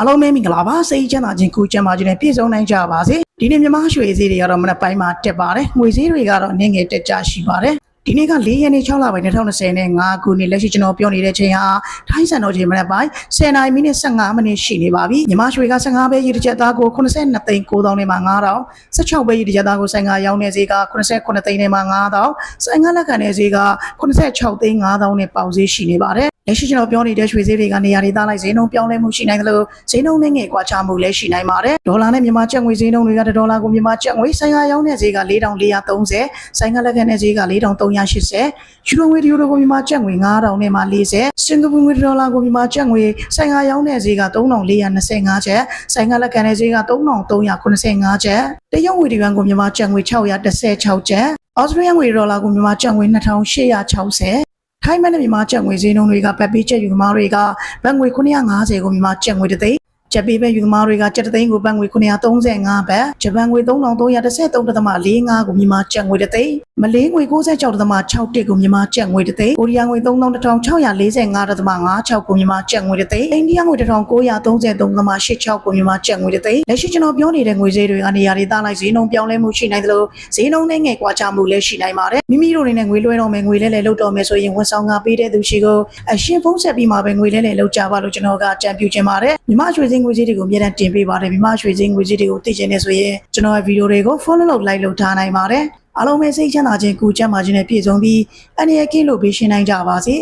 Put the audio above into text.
အားလုံးပဲမင်္ဂလာပါစိတ်ချမ်းသာခြင်းကိုယ်ချမ်းသာခြင်းနဲ့ပြည့်စုံနိုင်ကြပါစေဒီနေ့မြမရွှေဈေးတွေကတော့မနက်ပိုင်းမှာတက်ပါတယ်ငွေဈေးတွေကတော့နည်းငယ်တက်ကြရှိပါတယ်ဒီနေ့က၄ရက်နေ့6လပိုင်း2020နဲ့5ခုနှစ်လက်ရှိကျွန်တော်ပြောနေတဲ့ချိန်ဟာထိုင်းစံတော်ချိန်မနက်ပိုင်း10နာရီမိနစ်15မိနစ်ရှိနေပါပြီမြမရွှေက15ပဲရည်တစ်ချက်သားကို82သိန်း9000နဲ့မှ9000 16ပဲရည်တစ်ချက်သားကို55ရောင်းတဲ့ဈေးက89သိန်းနဲ့မှ9000ဆိုင်ငါလက်ခံတဲ့ဈေးက86သိန်း9000နဲ့ပေါက်ဈေးရှိနေပါတယ် လက်ရှိကျွန်တော်ပြောနေတဲ့ရွှေဈေးတွေကနေရာဒေသလိုက်ဈေးနှုန်းပြောင်းလဲမှုရှိနိုင်တယ်လို့ဈေးနှုန်းနဲ့ငယ်ကွာခြားမှုလည်းရှိနိုင်ပါတယ်ဒေါ်လာနဲ့မြန်မာကျပ်ငွေဈေးနှုန်းတွေကဒေါ်လာကိုမြန်မာကျပ်ငွေဆိုင်ရာရောင်းတဲ့ဈေးက4430ဆိုင်ကလက်ခံတဲ့ဈေးက4380ယူရိုငွေတယူရိုကိုမြန်မာကျပ်ငွေ9000နဲ့မှ40စင်ကာပူငွေဒေါ်လာကိုမြန်မာကျပ်ငွေဆိုင်ရာရောင်းတဲ့ဈေးက3425ကျပ်ဆိုင်ကလက်ခံတဲ့ဈေးက3385ကျပ်တရုတ်ငွေဒီယွမ်ကိုမြန်မာကျပ်ငွေ616ကျပ်ဩစတြေးလျငွေဒေါ်လာကိုမြန်မာကျပ်ငွေ2860 ထိုင်းမနဲ့မြန်မာကျပ်ငွေဈေးနှုန်းတွေကပတ်ပေးချက်ယူသမားတွေကဘတ်ငွေ950ကိုမြန်မာကျပ်ငွေတစ်သိန်း ကျပ်ပေးပဲယူသမားတွေကကျပ်တစ်သိန်းကိုဘတ်ငွေ935ဘတ်ဂျပန်ငွေ3313.45ကိုမြန်မာကျပ်ငွေတစ်သိန်းမလေးငွေ96.61ကိုမြန်မာကျပ်ငွေတစ်သိန်းကိုရီးယားငွေ3645.56ကိုမြန်မာကျပ်ငွေတစ်သိန်းအိန္ဒိယငွေ1933.86ကိုမြန်မာကျပ်ငွေတစ်သိန်းလက်ရှိကျွန်တော်ပြောနေတဲ့ငွေဈေးတွေကနေရာဒေသလိုက်ဈေးနှုန်းပြောင်းလဲမှုရှိနိုင်သလိုဈေးနှုန်းနဲ့ငယ်ကွာခြားမှုလည်းရှိနိုင်ပါတယ်မိမိတို့အနေနဲ့ငွေလွှဲတော့မယ်ငွေလဲလဲလုပ်တော့မယ်ဆိုရင်ဝန်ဆောင်ကပေးတဲ့သူရှိကိုအရှင်ဖုံးဆက်ပြီးမှပဲငွေလဲလဲလုပ်ကြပါလို့ကျွန်တော်ကအကြံပြုချင်ပါတယ်မြမရွှေစင်းငွေဈေးတွေကိုအများနဲ့တင်ပေးပါတယ်မြမရွှေစင်းငွေဈေးတွေကိုသိချင်နေဆိုရင်ကျွန်တော်ရဲ့ဗီဒီယိုတွေကို follow လုပ် like လုပ်ထားနိုင်ပါတယ်အားလုံးပဲစိတ်ချမ်းသာခြင်းကိုယ်ချမ်းသာခြင်းနဲ့ပြည့်စုံပြီးအနေရကင်းလို့ပေးရှင်းနိုင်ကြပါစေ